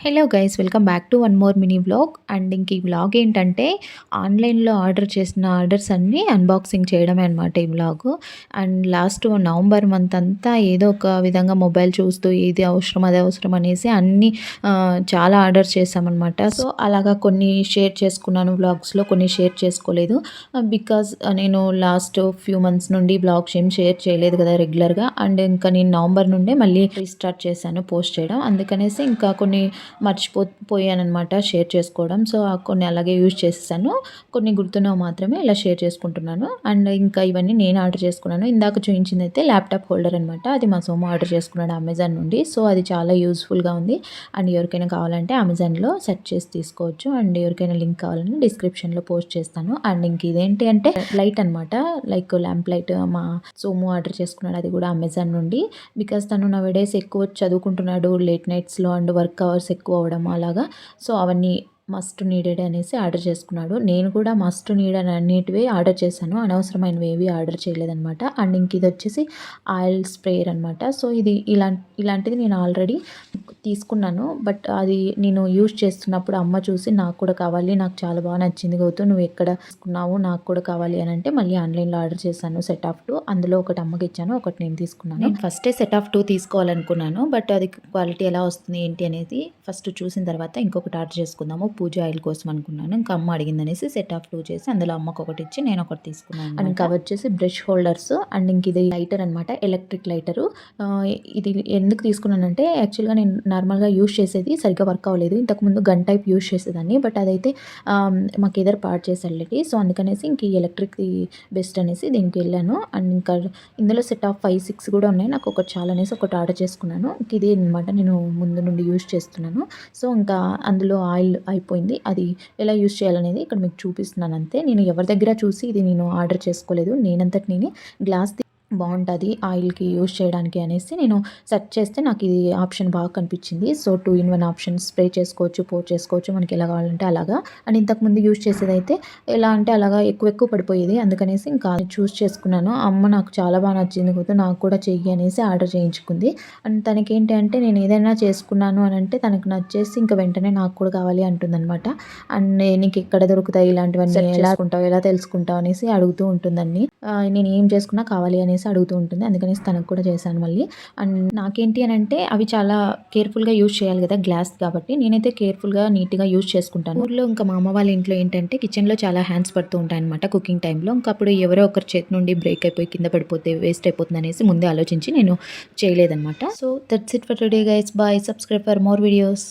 Hello guys welcome back to one more mini vlog and ఇంక ఈ vlog ఏంటంటే ఆన్లైన్లో ఆర్డర్ చేసిన ఆర్డర్స్ అన్నీ అన్బాక్సింగ్ చేయడమే అనమాట ఈ vlog and last November month అంతా ఏదో ఒక విధంగా మొబైల్ చూస్తూ ఇది అవసరం అది అవసరం అనేసి అన్నీ చాలా ఆర్డర్ చేశామన్నమాట సో అలాగా కొన్ని షేర్ చేసుకున్నాను వ్లాగ్స్లో కొన్ని షేర్ చేసుకోలేదు. బికాజ్ నేను లాస్ట్ ఫ్యూ మంత్స్ నుండి బ్లాగ్స్ ఏం షేర్ చేయలేదు కదా రెగ్యులర్గా అండ్ ఇంకా నేను నవంబర్ నుండే మళ్ళీ రీస్టార్ట్ చేశాను పోస్ట్ చేయడం. అందుకనేసి ఇంకా కొన్ని మర్చిపో పోయానమాట షేర్ చేసుకోవడం. సో కొన్ని అలాగే యూజ్ చేసేసాను. కొన్ని గుర్తున్నవి మాత్రమే ఇలా షేర్ చేసుకుంటున్నాను. అండ్ ఇంకా ఇవన్నీ నేను ఆర్డర్ చేసుకున్నాను. ఇందాక చూపించింది అయితే ల్యాప్టాప్ హోల్డర్ అనమాట అది మా సోమ ఆర్డర్ చేసుకున్నాడు అమెజాన్ నుండి. సో అది చాలా యూస్ఫుల్గా ఉంది. అండ్ ఎవరికైనా కావాలంటే అమెజాన్లో సెర్చ్ చేసి తీసుకోవచ్చు. అండ్ ఎవరికైనా లింక్ కావాలని డిస్క్రిప్షన్లో పోస్ట్ చేస్తాను. అండ్ ఇంక ఇదేంటి అంటే లైట్ అనమాట లైక్ ల్యాంప్ లైట్ మా సోము ఆర్డర్ చేసుకున్నాడు. అది కూడా అమెజాన్ నుండి. బికాస్ తను నా డేస్ ఎక్కువ చదువుకుంటున్నాడు. లేట్ నైట్స్లో అండ్ వర్క్ అవర్స్ ఎక్కువ అవడం అలాగా. సో అవన్నీ మస్ట్ నీడెడ్ అనేసి ఆర్డర్ చేసుకున్నాడు. నేను కూడా మస్ట్ నీడెడ్ అని ఆర్డర్ చేశాను. అనవసరమైనవి ఏవి ఆర్డర్ చేయలేదన్నమాట. అండ్ ఇంక ఇది వచ్చేసి ఆయిల్ స్ప్రేయర్ అనమాట సో ఇది ఇలా ఇలాంటిది నేను ఆల్రెడీ తీసుకున్నాను. బట్ అది నేను యూజ్ చేస్తున్నప్పుడు అమ్మ చూసి నాకు కూడా కావాలి నాకు చాలా బాగా నచ్చింది గౌతు నువ్వు ఎక్కడ తీసుకున్నావు నాకు కూడా కావాలి అని అంటే మళ్ళీ ఆన్లైన్లో ఆర్డర్ చేశాను సెట్ ఆఫ్ టూ. అందులో ఒకటి అమ్మకి ఇచ్చాను ఒకటి నేను తీసుకున్నాను. నేను ఫస్టే సెట్ ఆఫ్ టూ తీసుకోవాలనుకున్నాను బట్ అది క్వాలిటీ ఎలా వస్తుంది ఏంటి అనేది ఫస్ట్ చూసిన తర్వాత ఇంకొకటి ఆర్డర్ చేసుకుందాము పూజ ఆయిల్ కోసం అనుకున్నాను. ఇంకా అమ్మ అడిగింది అనేసి సెట్ ఆఫ్ టూ చేసి అందులో అమ్మకు ఒకటి ఇచ్చి నేను ఒకటి తీసుకున్నాను అండ్ ఇంకా వచ్చేసి బ్రష్ హోల్డర్స్ అండ్ ఇంక ఇది లైటర్ అనమాట ఎలక్ట్రిక్ లైటరు ఇది ఎందుకు తీసుకున్నానంటే యాక్చువల్గా నేను నార్మల్గా యూస్ చేసేది సరిగ్గా వర్క్ అవ్వలేదు. ఇంతకుముందు గన్ టైప్ యూస్ చేసేదాన్ని బట్ అదైతే మాకు ఏదో పార్ట్ చేసి వెళ్ళేది సో అందుకనేసి ఇంక ఈ ఎలక్ట్రిక్ బెస్ట్ అనేసి దీనికి వెళ్ళాను. అండ్ ఇంకా ఇందులో సెట్ ఆఫ్ ఫైవ్ సిక్స్ కూడా ఉన్నాయి. నాకు ఒకటి చాలా అనేసి ఒకటి ఆర్డర్ చేసుకున్నాను. ఇంక ఇదే అనమాట నేను ముందు నుండి యూస్ చేస్తున్నాను. సో ఇంకా అందులో ఆయిల్ అయిపోయింది. అది ఎలా యూస్ చేయాలనేది ఇక్కడ మీకు చూపిస్తున్నాను అంతే. నేను ఎవరి దగ్గర చూసి ఇది నేను ఆర్డర్ చేసుకోలేదు. నేనంతటి నేనే గ్లాస్ బాగుంటుంది ఆయిల్కి యూస్ చేయడానికి అనేసి నేను సెర్చ్ చేస్తే నాకు ఇది ఆప్షన్ బాగా కనిపించింది. So two in one option spray చేసుకోవచ్చు పోర్ చేసుకోవచ్చు మనకి ఎలా కావాలంటే అలాగా. అండ్ ఇంతకుముందు యూస్ చేసేది అయితే ఎలా అంటే అలాగా ఎక్కువ ఎక్కువ పడిపోయేది. అందుకనేసి ఇంకా చూస్ చేసుకున్నాను. అమ్మ నాకు చాలా బాగా నచ్చింది కదా నాకు కూడా చెయ్యి అనేసి ఆర్డర్ చేయించుకుంది. అండ్ తనకి ఏంటి అంటే నేను ఏదైనా చేసుకున్నాను అని అంటే తనకు నచ్చేసి ఇంకా వెంటనే నాకు కూడా కావాలి అంటుందన్నమాట. అండ్ నీకు ఎక్కడ దొరుకుతాయి ఇలాంటివన్నీ ఎలా ఉంటావు ఎలా తెలుసుకుంటావు అనేసి అడుగుతూ ఉంటుందండి ఆ, నేను ఏం చేసుకున్నా కావాలి అనేసి అడుగుతూ ఉంటుంది. అందుకనేసి తనకు కూడా చేశాను మళ్ళీ. అండ్ నాకేంటి అని అంటే అవి చాలా కేర్ఫుల్గా యూజ్ చేయాలి కదా గ్లాస్ కాబట్టి నేనైతే కేర్ఫుల్గా నీట్గా యూజ్ చేసుకుంటాను. ఊర్లో ఇంకా మా అమ్మ వాళ్ళ ఇంట్లో ఏంటంటే కిచెన్లో చాలా హ్యాండ్స్ పడుతూ ఉంటాయి అనమాట కుకింగ్ టైంలో ఇంకా అప్పుడు ఎవరో ఒకరి చేతి నుండి బ్రేక్ అయిపోయి కింద పడిపోతే వేస్ట్ అయిపోతుంది అనేసి ముందే ఆలోచించి నేను చేయలేదన్నమాట. So that's it for today guys. Bye. Subscribe for more videos.